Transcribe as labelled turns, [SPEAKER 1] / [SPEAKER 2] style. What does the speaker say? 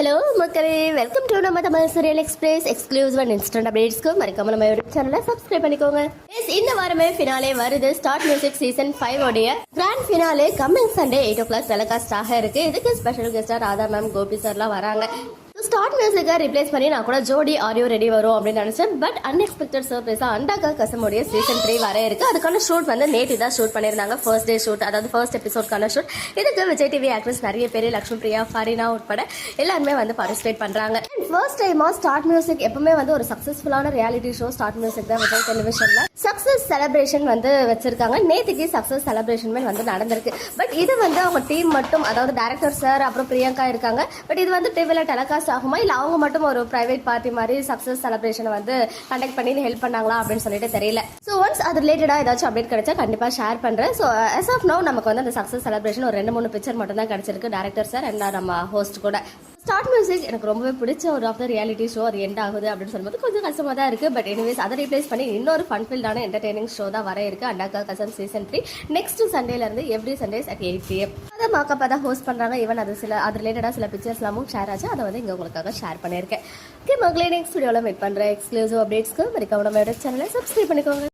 [SPEAKER 1] Hello மக்களே. Welcome to நம்ம Tamil serial express exclusive and instant அப்டேட்ஸ்க்கு மறக்காம நம்ம யூடியூப் சேனலை சப்ஸ்கிரைப் பண்ணிக்கோங்க. எஸ் இந்த வாரமே ஃபினாலே வருது. ஸ்டார்ட் மியூசிக் சீசன் ஃபைவ் உடைய grand finale coming Sunday eight o'clock telecast ஆக இருக்கு. இதுக்கு ஸ்பெஷல் கெஸ்டா ராதா மேம் கோபி சார்லாம் வராங்க. ஸ்டார்ட் மியூசிக்கை ரிப்ளேஸ் பண்ணி நான் கூட ஜோடி ஆடியோ ரெடி வரும் அப்படின்னு நினச்சேன். பட் அன்எக்ஸ்பெக்டட் சர்ப்ரைஸாக அண்டாக்கா கசமுடைய சீசன் த்ரீ வர இருக்குது அதுக்கான ஷூட் வந்து நேற்று தான் ஷூட் பண்ணியிருந்தாங்க. ஃபர்ஸ்ட் டே ஷூட் அதாவது ஃபர்ஸ்ட் எபிசோட்கான ஷூட் இதுக்கு விஜய் டிவி ஆக்ட்ரஸ் நிறைய பேர் லக்ஷ்மி பிரியா ஃபரினா உட்பட எல்லாருமே வந்து பார்ட்டிசிபேட் பண்ணுறாங்க ஃபர்ஸ்ட் டைமாக ஸ்டார்ட் மியூசிக் எப்பவுமே வந்து ஒரு சக்ஸஸ்ஃபுல்லான ரியாலிட்டி ஷோ ஸ்டார்ட் மியூசிக் தான் விஜய் டெலிவிஷனில் சக்ஸஸ் செலிப்ரேஷன் வந்து வச்சிருக்காங்க. நேற்றுக்கு சக்ஸஸ் செலிப்ரேஷன் வந்து நடந்திருக்கு. பட் இது வந்து அவங்க டீம் மட்டும் அதாவது டேரக்டர் சார் அப்புறம் பிரியங்கா இருக்காங்க. பட் இது வந்து டிவியில் டெலிகாஸ்ட் ஆகுமா? இல்லை அவங்க மட்டும் ஒரு பிரைவேட் பார்ட்டி மாதிரி சக்சஸ் செலிப்ரேஷன் வந்து கண்டக்ட் பண்ணி ஹெல்ப் பண்ணாங்களா அப்படின்னு சொல்லிட்டு தெரியல. ஸோ ஒன்ஸ் அது ரிலேட்டடாக ஏதாச்சும் அப்டேட் கிடைச்சா கண்டிப்பாக ஷேர் பண்ணுறேன் ஸோ எஸ் ஆஃப் நோ நமக்கு வந்து அந்த சக்சஸ் செலிப்ரேஷன் ஒரு ரெண்டு மூணு பிக்சர் மட்டும் தான் கிடைச்சிருக்கு டேரக்டர் சார் அண்ட் நம்ம ஹோஸ்ட் கூட. ஸ்டார்ட் மியூசிக் எனக்கு ரொம்பவே பிடிச்ச ஒரு ஆஃப் த ரியாலிட்டி ஷோ அது எண்ட் ஆகுது அப்படின்னு சொல்லும்போது கொஞ்சம் கஷ்டமாக தான் இருக்குது பட் எனிவேஸ் அதை ரீப்ளேஸ் பண்ணி இன்னொரு ஃபன்ஃபில்டான என்டர்டைனிங் ஷோ தான் வர இருக்கு. Andaka Kasan season three next சண்டேலேருந்து every Sundays at eight PM அதை மாக்கப்பா தான் ஹோஸ்ட் பண்ணுறாங்க ஈவன் அது சில அது ரிலேட்டடாக சில பிக்சர்ஸ்லாமும் ஷேர் ஆச்சு. அதை வந்து இங்கே உங்களுக்காக ஷேர் பண்ணியிருக்கேன். ஓகே மகளே நெக்ஸ்ட் வீடியோவில் மீட் பண்ணுற எக்ஸ்க்ளூசிவ் அப்டேட்ஸ்க்கு மறக்காம நம்ம சேனலை சப்ஸ்கிரைப் பண்ணிக்கோங்க.